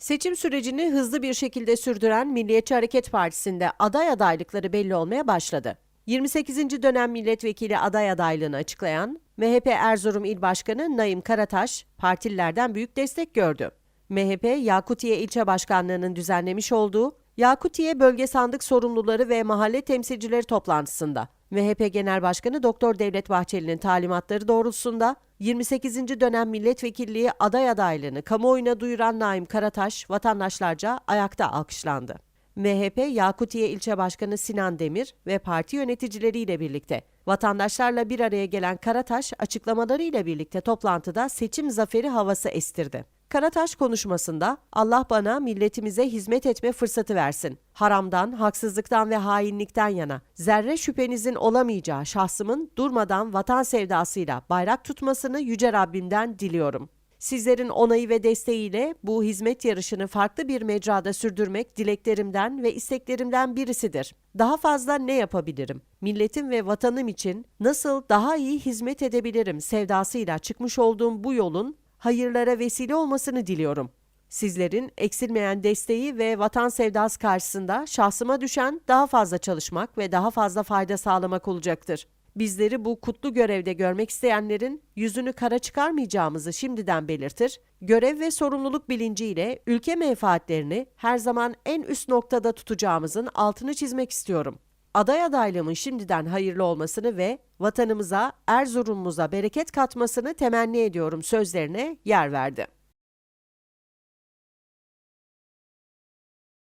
Seçim sürecini hızlı bir şekilde sürdüren Milliyetçi Hareket Partisi'nde aday adaylıkları belli olmaya başladı. 28. dönem milletvekili aday adaylığını açıklayan MHP Erzurum İl Başkanı Naim Karataş, partililerden büyük destek gördü. MHP, Yakutiye İlçe Başkanlığı'nın düzenlemiş olduğu Yakutiye Bölge Sandık Sorumluları ve Mahalle Temsilcileri toplantısında MHP Genel Başkanı Doktor Devlet Bahçeli'nin talimatları doğrultusunda 28. dönem milletvekilliği aday adaylığını kamuoyuna duyuran Naim Karataş vatandaşlarca ayakta alkışlandı. MHP Yakutiye İlçe Başkanı Sinan Demir ve parti yöneticileriyle birlikte vatandaşlarla bir araya gelen Karataş açıklamalarıyla birlikte toplantıda seçim zaferi havası estirdi. Karataş konuşmasında Allah bana milletimize hizmet etme fırsatı versin. Haramdan, haksızlıktan ve hainlikten yana zerre şüphenizin olamayacağı şahsımın durmadan vatan sevdasıyla bayrak tutmasını yüce Rabbimden diliyorum. Sizlerin onayı ve desteğiyle bu hizmet yarışını farklı bir mecrada sürdürmek dileklerimden ve isteklerimden birisidir. Daha fazla ne yapabilirim? Milletim ve vatanım için nasıl daha iyi hizmet edebilirim sevdasıyla çıkmış olduğum bu yolun hayırlara vesile olmasını diliyorum. Sizlerin eksilmeyen desteği ve vatan sevdası karşısında şahsıma düşen daha fazla çalışmak ve daha fazla fayda sağlamak olacaktır. Bizleri bu kutlu görevde görmek isteyenlerin yüzünü kara çıkarmayacağımızı şimdiden belirtir, görev ve sorumluluk bilinciyle ülke menfaatlerini her zaman en üst noktada tutacağımızın altını çizmek istiyorum. Aday adaylığımın şimdiden hayırlı olmasını ve vatanımıza, Erzurum'umuza bereket katmasını temenni ediyorum sözlerine yer verdi.